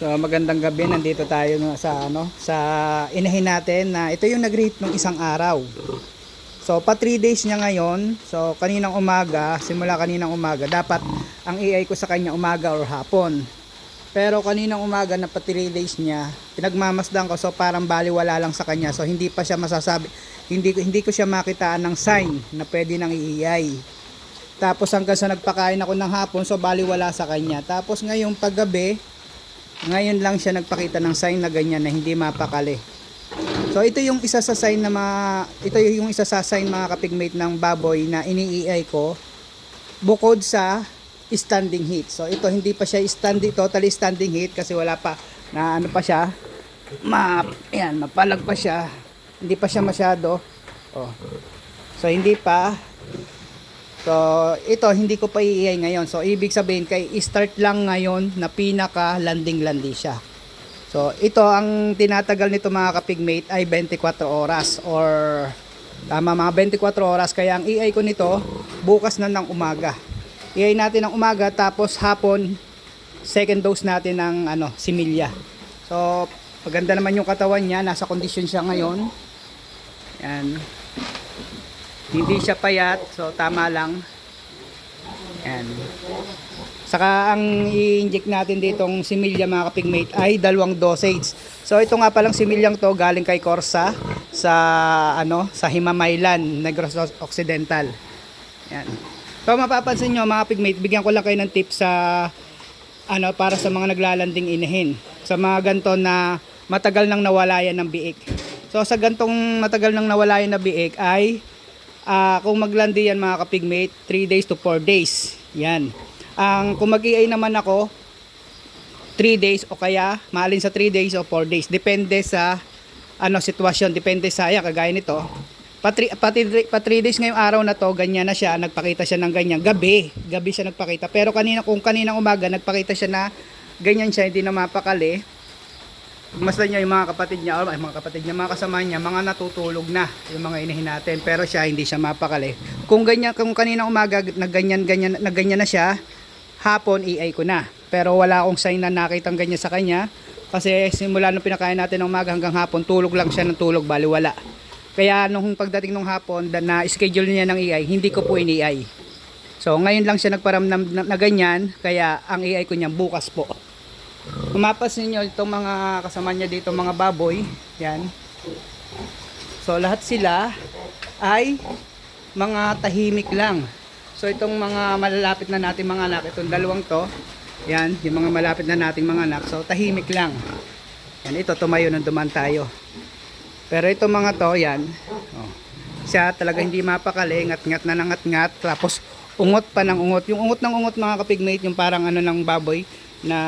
So magandang gabi, nandito tayo sa ano, sa inahin natin na ito yung nag-rate ng isang araw. So pa 3 days niya ngayon. So kaninang umaga, simula kaninang umaga, dapat ang AI ko sa kanya umaga or hapon. Pero kaninang umaga na pa 3 days niya, pinagmamasdan ko so parang baliwala lang sa kanya. So hindi pa siya masasabi, hindi ko hindi ko siya makitaan ng sign na pwede nang i-AI. Tapos hanggang sa nagpakain ako ng hapon, so baliwala sa kanya. Tapos ngayong paggabi, ngayon lang siya nagpakita ng sign na ganyan na hindi mapakali. So ito yung isa sa sign na mga, ito yung isa sa sign mga kapigmate ng baboy na ini-AI ko bukod sa standing heat. So ito hindi pa siya standing totally standing heat kasi wala pa na ano pa siya ma yan, mapalag pa siya. Hindi pa siya masyado. Oh. So hindi pa So, ito hindi ko pa i ngayon. So, ibig sabihin kay start lang ngayon na pinaka landing-landi siya. So, ito ang tinatagal nito mga kapigmate ay 24 oras or tama mga 24 oras kaya ang EI ko nito bukas na ng umaga. EI natin ng umaga tapos hapon second dose natin ng ano, similya. So, maganda naman yung katawan niya, nasa kondisyon siya ngayon. Yan. Hindi siya payat, so tama lang. Yan. Saka ang i-inject natin ditong similya mga kapigmate ay dalawang dosage. So ito nga palang similyang to galing kay Corsa sa ano sa Himamaylan, Negros Occidental. Yan. So mapapansin nyo mga pigmate, bigyan ko lang kayo ng tip sa ano para sa mga naglalanding inahin. Sa mga ganto na matagal nang nawala yan ng biik. So sa gantong matagal nang nawala yan na biik ay Ah, kung maglandi yan mga kapigmate, 3 days to 4 days. Yan. Ang kung mag naman ako, 3 days o kaya maalin sa 3 days o 4 days. Depende sa ano sitwasyon, depende sa yan, kagaya nito. Pa 3 pa, pa 3 days ngayong araw na to, ganyan na siya, nagpakita siya ng ganyan. Gabi, gabi siya nagpakita. Pero kanina kung kaninang umaga nagpakita siya na ganyan siya, hindi na mapakali masdan niya yung mga kapatid niya, ay mga kapatid niya, mga kasama niya, mga natutulog na yung mga inahin natin. Pero siya hindi siya mapakali. Kung ganyan, kung kanina umaga nagganyan ganyan, nagganyan na siya, hapon EI ko na. Pero wala akong sign na nakitang ganyan sa kanya. Kasi simula nung pinakain natin ng umaga hanggang hapon, tulog lang siya ng tulog, bali wala. Kaya nung pagdating ng hapon, na schedule niya ng EI, hindi ko po ini-EI. So ngayon lang siya nagparamdam na, na ganyan, kaya ang EI ko niya bukas po. Kung mapasin nyo itong mga kasama niya dito mga baboy, yan. So lahat sila ay mga tahimik lang. So itong mga malalapit na nating mga anak, itong dalawang to, yan, yung mga malapit na nating mga anak, so tahimik lang. Yan, ito tumayo nang duman tayo. Pero itong mga to, yan, oh, siya talaga hindi mapakali, ngat-ngat na nangat-ngat, tapos ungot pa ng ungot. Yung ungot ng ungot mga kapigmate, yung parang ano ng baboy na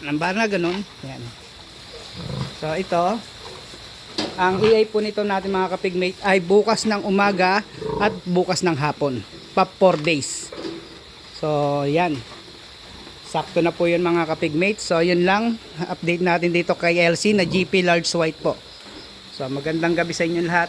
lambar na ganun. Yan. So ito, ang EA po nito natin mga kapigmate ay bukas ng umaga at bukas ng hapon. Pa 4 days. So yan. Sakto na po yun mga kapigmate. So yun lang. Update natin dito kay LC na GP Large White po. So magandang gabi sa inyo lahat.